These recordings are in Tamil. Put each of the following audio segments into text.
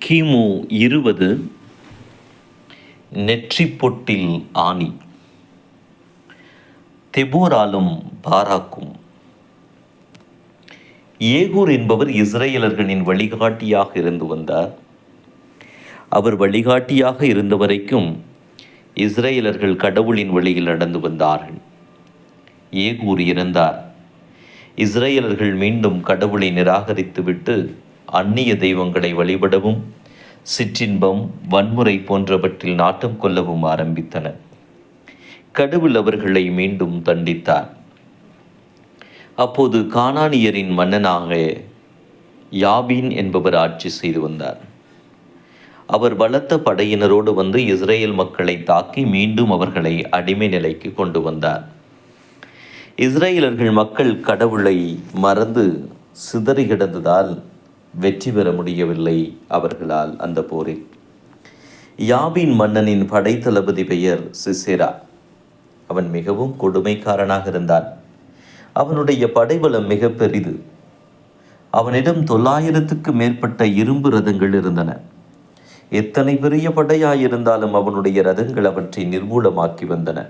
கிமு இருபது நெற்றி பொட்டில் ஆணி. தெபோராலும் பாராக்கும். ஏகூர் என்பவர் இஸ்ரேலர்களின் வழிகாட்டியாக இருந்து வந்தார். அவர் வழிகாட்டியாக இருந்த வரைக்கும் இஸ்ரேலர்கள் கடவுளின் வழியில் நடந்து வந்தார்கள். ஏகூர் இறந்தார். இஸ்ரேலர்கள் மீண்டும் கடவுளை நிராகரித்துவிட்டு அந்நிய தெய்வங்களை வழிபடவும் சிற்றின்பம் வன்முறை போன்றவற்றில் நாட்டம் கொள்ளவும் ஆரம்பித்தனர் கடவுள் அவர்களை மீண்டும் தண்டித்தார். அப்போது கானானியரின் மன்னனாக யாபீன் என்பவர் ஆட்சி செய்து வந்தார். அவர் பலத்த படையினரோடு வந்து இஸ்ரேல் மக்களை தாக்கி மீண்டும் அவர்களை அடிமை நிலைக்கு கொண்டு வந்தார். இஸ்ரேலர்கள் மக்கள் கடவுளை மறந்து சிதறி கிடந்ததால் வெற்றி பெற முடியவில்லை அவர்களால் அந்த போரில். யாபின் மன்னனின் படைத்தளபதி பெயர் சிசேரா. அவன் மிகவும் கொடுமைக்காரனாக இருந்தான். அவனுடைய படைபலம் மிக பெரிது. அவனிடம் தொள்ளாயிரத்துக்கு மேற்பட்ட இரும்பு ரதங்கள் இருந்தன. எத்தனை பெரிய படையாயிருந்தாலும் அவனுடைய ரதங்கள் அவற்றை நிர்மூலமாக்கி வந்தன.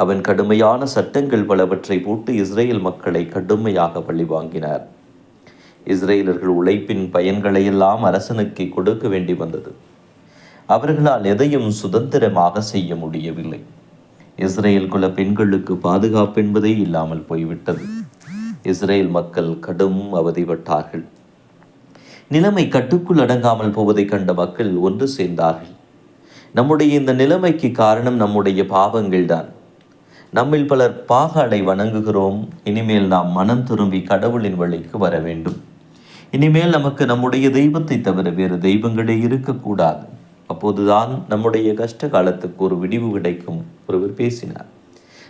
அவன் கடுமையான சட்டங்கள் பலவற்றை போட்டு இஸ்ரேல் மக்களை கடுமையாக பழிவாங்கினார் இஸ்ரேலர்கள் உழைப்பின் பயன்களையெல்லாம் அரசனுக்கு கொடுக்க வேண்டி வந்தது. அவர்களால் எதையும் சுதந்திரமாக செய்ய முடியவில்லை. இஸ்ரேல் குல பெண்களுக்கு பாதுகாப்பு என்பதே இல்லாமல் போய்விட்டது. இஸ்ரேல் மக்கள் கடும் அவதிப்பட்டார்கள். நிலைமை கட்டுக்குள் அடங்காமல் போவதை கண்ட மக்கள் ஒன்று சேர்ந்தார்கள். நம்முடைய இந்த நிலைமைக்கு காரணம் நம்முடைய பாவங்கள்தான். நம்மில் பலர் பாகாலை வணங்குகிறோம். இனிமேல் நாம் மனம் திரும்பி கடவுளின் வழிக்கு வர வேண்டும். இனிமேல் நமக்கு நம்முடைய தெய்வத்தை தவிர வேறு தெய்வங்களே இருக்கக்கூடாது. அப்போதுதான் நம்முடைய கஷ்ட காலத்துக்கு ஒரு விடிவு கிடைக்கும் ஒருவர் பேசினார்.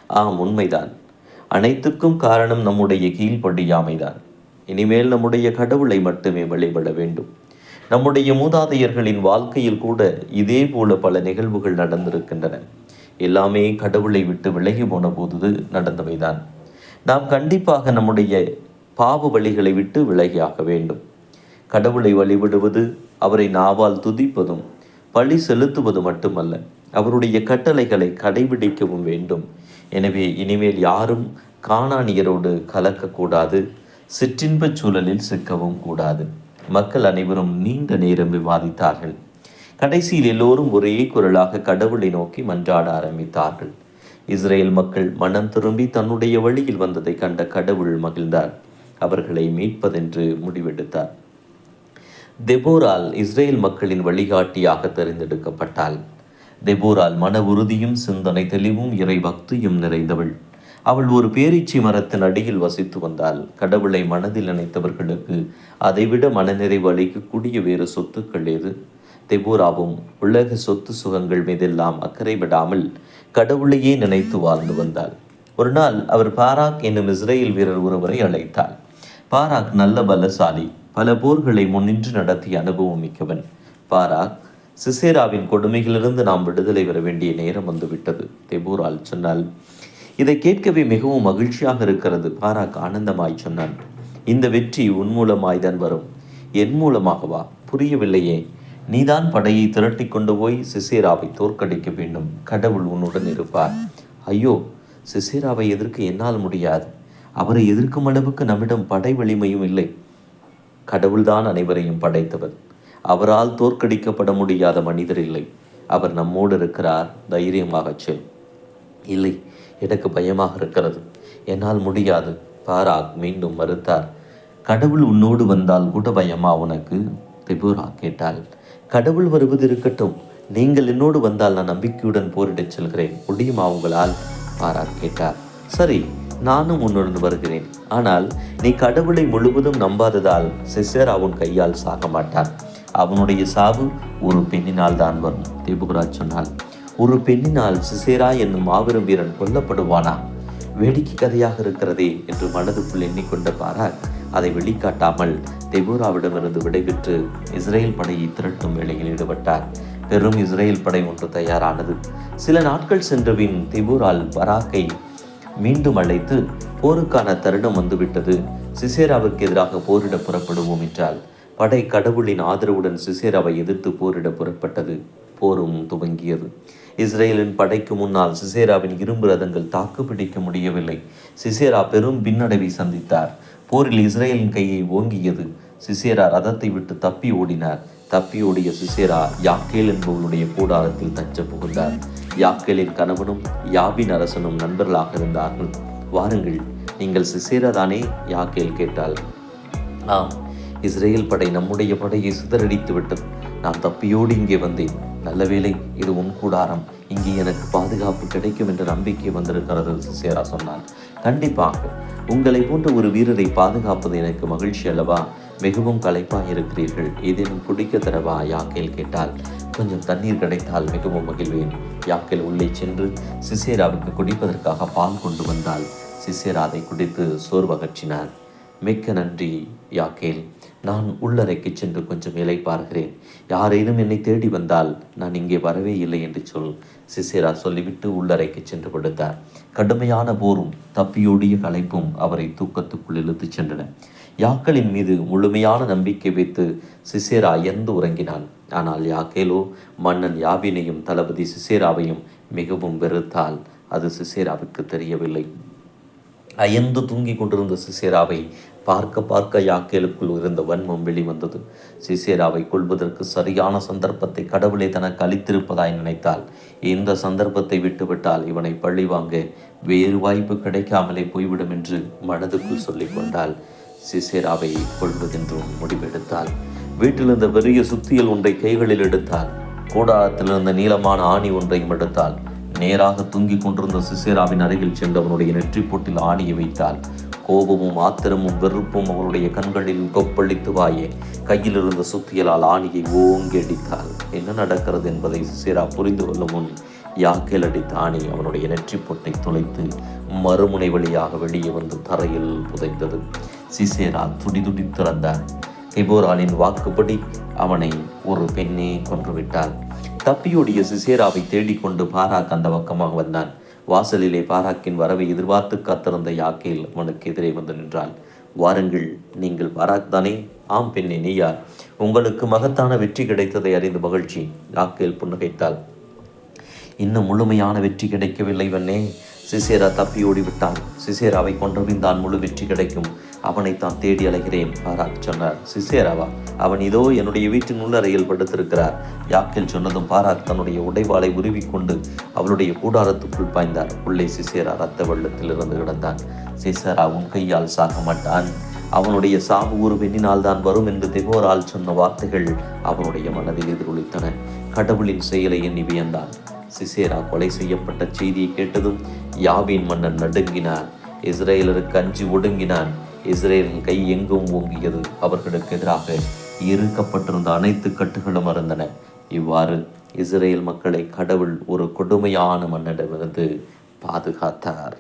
ஆம் உண்மைதான். அனைத்துக்கும் காரணம் நம்முடைய கீழ்ப்படியாமைதான் இனிமேல் நம்முடைய கடவுளை மட்டுமே வழிபட வேண்டும். நம்முடைய மூதாதையர்களின் வாழ்க்கையில் கூட இதே போல பல நிகழ்வுகள் நடந்திருக்கின்றன. எல்லாமே கடவுளை விட்டு விலகி போன போது நடந்தவைதான். நாம் கண்டிப்பாக நம்முடைய பாவ வழிகளை விட்டு விலகியாக வேண்டும். கடவுளை வழிபடுவது அவரை நாவால் துதிப்பதும் பழி செலுத்துவது மட்டுமல்ல அவருடைய கட்டளைகளை கடைபிடிக்கவும் வேண்டும். எனவே இனிமேல் யாரும் காணானியரோடு கலக்கக்கூடாது சிற்றின்பச் சூழலில் சிக்கவும் கூடாது. மக்கள் அனைவரும் நீண்ட நேரம் விவாதித்தார்கள். கடைசியில் எல்லோரும் ஒரே குரலாக கடவுளை நோக்கி மன்றாட ஆரம்பித்தார்கள். இஸ்ரேல் மக்கள் மனம் திரும்பி தன்னுடைய வழியில் வந்ததை கண்ட கடவுள் மகிழ்ந்தார். அவர்களை மீட்பதென்று முடிவெடுத்தார். தெபோரால் இஸ்ரேல் மக்களின் வழிகாட்டியாக தேர்ந்தெடுக்கப்பட்டாள். தெபோரால் மன உறுதியும் சிந்தனை தெளிவும் இறை பக்தியும் நிறைந்தவள். அவள் ஒரு பேரீச்சி மரத்தின் அடியில் வசித்து வந்தால் கடவுளை மனதில் நினைத்தவர்களுக்கு அதைவிட மனநிறைவு அளிக்கக்கூடிய வேறு சொத்துக்கள் ஏது? தெபூராவும் உலக சொத்து சுகங்கள் மீதெல்லாம் அக்கறை விடாமல் கடவுளையே நினைத்து வாழ்ந்து வந்தாள். ஒரு நாள் அவர் பாராக் என்னும் இஸ்ரேல் வீரர் ஒருவரை அழைத்தார். பாராக் நல்ல பலசாலி பல போர்களை முன்னின்று நடத்திய அனுபவம் மிக்கவன் பாராக் சிசேராவின் கொடுமைகளிலிருந்து நாம் விடுதலை பெற வேண்டிய நேரம் வந்துவிட்டது தெபூரால் சொன்னால் இதை கேட்கவே மிகவும் மகிழ்ச்சியாக இருக்கிறது பாராக் ஆனந்தமாய் சொன்னான். இந்த வெற்றி உன் மூலமாய்தான் வரும். என் மூலமாகவா? புரியவில்லையே. நீதான் படையை திரட்டி கொண்டு போய் சிசேராவை தோற்கடிக்க வேண்டும். கடவுள் உன்னுடன் இருப்பார். ஐயோ சிசேராவை எதிர்க்க என்னால் முடியாது. அவரை எதிர்க்கும் அளவுக்கு நம்மிடம் படை வலிமையும் இல்லை. கடவுள்தான் அனைவரையும் படைத்தவர். அவரால் தோற்கடிக்கப்பட முடியாத மனிதர் இல்லை. அவர் நம்மோடு இருக்கிறார். தைரியமாகச் செல். இல்லை எனக்கு பயமாக இருக்கிறது. என்னால் முடியாது. பாராக் மீண்டும் மறுத்தார் கடவுள் உன்னோடு வந்தால் கூட பயமா உனக்கு? திபுரா கேட்டாள். கடவுள் வருவது இருக்கட்டும். நீங்கள் என்னோடு வந்தால் நான் நம்பிக்கையுடன் போரிடச் செல்கிறேன். முடியுமா உங்களால்? பாராக் கேட்டார். சரி நானும் உன்னுடன் வருகிறேன். ஆனால் நீ கடவுளை முழுவதும் நம்பாததால் சிசேரா உன் கையால் சாக மாட்டான். அவனுடைய சாவு ஒரு பெண்ணினால் தான் வரும். தேபுகராஜ் சொன்னாள். ஒரு பெண்ணினால் சிசேரா என்னும் மாபெரும் வீரன் கொல்லப்படுவானா? வேடிக்கை கதையாக இருக்கிறதே என்று மனதுக்குள் எண்ணிக்கொண்ட பாராக் அதை வெளிக்காட்டாமல் தெபோராவிடமிருந்து விடைபெற்று இஸ்ரேல் படையை திரட்டும் வேலையில் ஈடுபட்டார். பெரும் இஸ்ரேல் படை ஒன்று தயாரானது. சில நாட்கள் சென்றபின் திபோரால் பராக்கை மீண்டும் அழைத்து போருக்கான தருணம் வந்துவிட்டது. சிசேராவுக்கு எதிராக போரிட புறப்படுவோம் என்றால் படை கடவுளின் ஆதரவுடன் சிசேராவை எதிர்த்து போரிட புறப்பட்டது. போரும் துவங்கியது. இஸ்ரேலின் படைக்கு முன்னால் சிசேராவின் இரும்பு ரதங்கள் தாக்குப்பிடிக்க முடியவில்லை. சிசேரா பெரும் பின்னடைவை சந்தித்தார். போரில் இஸ்ரேலின் கையை ஓங்கியது சிசேரா ரதத்தை விட்டு தப்பி ஓடினார். தப்பி ஓடிய சிசேரா யாக்கேல் என்பவருடைய கூடாரத்தில் தஞ்ச புகுந்தார். யாக்கேலின் கணவனும் யாபின் அரசனும் நண்பர்களாக இருந்தார்கள். வாருங்கள் நீங்கள் சிசேரா தானே? யாக்கேல் கேட்டாள். ஆம் இஸ்ரேல் படை நம்முடைய படையை சிதறடித்து விட்டது. நான் தப்பியோடு இங்கே வந்தேன். நல்ல வேளை இது உன் கூடாரம். இங்கே எனக்கு பாதுகாப்பு கிடைக்கும் என்ற நம்பிக்கை வந்திருக்கிறது சிசேரா சொன்னார் கண்டிப்பாக உங்களை போன்ற ஒரு வீரரை பாதுகாப்பது எனக்கு மகிழ்ச்சி அல்லவா? மிகவும் களைப்பாக இருக்கிறீர்கள் ஏதேனும் குடிக்க தரவா? யாக்கேல் கேட்டால் கொஞ்சம் தண்ணீர் கிடைத்தால் மிகவும் மகிழ்வேன். யாக்கேல் உள்ளே சென்று சிசேராவுக்கு குடிப்பதற்காக பால் கொண்டு வந்தால் சிசேரா அதை குடித்து சோர்வகற்றினார். மிக்க நன்றி யாக்கேல். நான் உள்ளறைக்கு சென்று கொஞ்சம் இலை பார்க்கிறேன். யாரேனும் என்னை தேடி வந்தால் நான் இங்கே வரவே இல்லை என்று சொல் சிசேரா சொல்லிவிட்டு உள்ளறைக்கு சென்று படுத்தார். கடுமையான போரும் தப்பியோடிய களைப்பும் அவரை தூக்கத்துக்குள் இழுத்துச் சென்றன. யாக்களின் மீது முழுமையான நம்பிக்கை வைத்து சிசேரா எந்து உறங்கினான். ஆனால் யாக்கேலோ மன்னன் யாவினையும் தளபதி சிசேராவையும் மிகவும் வெறுத்தால் அது சிசேராவுக்கு தெரியவில்லை. அயர்ந்து தூங்கிக் கொண்டிருந்த சிசேராவை பார்க்க பார்க்க யாக்கேலுக்குள் இருந்த வன்மம் வெளிவந்தது. சிசேராவை கொள்வதற்கு சரியான சந்தர்ப்பத்தை கடவுளே தனக்கு அளித்திருப்பதாய் நினைத்தால் இந்த சந்தர்ப்பத்தை விட்டுவிட்டால் இவனை பழி வாங்க வேறு வாய்ப்பு கிடைக்காமலே போய்விடும் என்று மனதுக்குள் சொல்லிக் கொண்டால் சிசேராவை கொள்வதென்றும் முடிவெடுத்தாள். வீட்டில் இருந்த பெரிய சுத்தியல் ஒன்றை கைகளில் எடுத்தாள். கூடாரத்திலிருந்த நீளமான ஆணி ஒன்றையும் எடுத்தாள். நேராக தூங்கிக் கொண்டிருந்த சிசேராவின் அருகில் சென்றவனுடைய நெற்றி போட்டில் ஆணியை வைத்தாள். கோபமும் ஆத்திரமும் வெறுப்பும் அவளுடைய கண்களில் கொப்பளித்து வாயே. கையில் இருந்த சுத்தியலால் ஆணியை ஓங்கி அடித்தாள் என்ன நடக்கிறது என்பதை சிசேரா புரிந்து கொள்ளும் முன் யாக்கேல் அடித்த ஆணி அவனுடைய நெற்றி பொட்டை துளைத்து மறுமுனை வழியாக வெளியே வந்து தரையில் புதைந்தது சிசேரா துடி திறந்தார் கெபோராலின் வாக்குப்படி அவனை ஒரு பெண்ணே கொன்றுவிட்டாள் தப்பியோடிய சிசேராவை தேடிக்கொண்டு பாராக் அந்த பக்கமாக வந்தான். வாசலிலே பாராக்கின் வரவை எதிர்பார்த்து காத்திருந்த யாக்கேல் அவனுக்கு எதிரே வந்து நின்றாள். வாருங்கள் நீங்கள் பாராக் தானே ஆம் பெண்ணே நீ யார்? உங்களுக்கு மகத்தான வெற்றி கிடைத்ததை அறிந்து மகிழ்ச்சி யாக்கேல் புன்னகைத்தாள். இன்னும் முழுமையான வெற்றி கிடைக்கவில்லை வண்ணே சிசேரா தப்பியோடி விட்டான் சிசேராவை கொன்றபின் தான் முழு வெற்றி கிடைக்கும். அவனை தான் தேடி அலைகிறேன் பாராக் சொன்னார். சிசேராவா? அவன் இதோ என்னுடைய வீட்டின் உள்ளறையில் படுத்திருக்கிறார். யாக்கில் சொன்னதும் பாராக் தன்னுடைய உடைவாளை உருவிக்கொண்டு அவளுடைய கூடாரத்துக்குள் பாய்ந்தார். உள்ளே சிசேரா ரத்த வெள்ளத்தில் இருந்து கிடந்தான். சிசேரா உன் கையால் சாக மாட்டான். அவனுடைய சாவு ஒரு பெண்ணினால் தான் வரும் என்று தெகோரால் சொன்ன வார்த்தைகள் அவனுடைய மனதில் எதிரொலித்தன. கடவுளின் செயலை எண்ணி வியந்தான். சிசேரா கொலை செய்யப்பட்ட செய்தியை கேட்டதும் யாவின் மன்னன் நடுங்கினான். இஸ்ரேலருக்கு அஞ்சு ஒடுங்கினான். இஸ்ரேலின் கை எங்கும் ஓங்கியது. அவர்களுக்கு எதிராக இருக்கப்பட்டிருந்த அனைத்து கட்டுகளும் மறந்தன இவ்வாறு இஸ்ரேல் மக்களை கடவுள் ஒரு கொடுமையான மன்னிடமிருந்து பாதுகாத்தார்.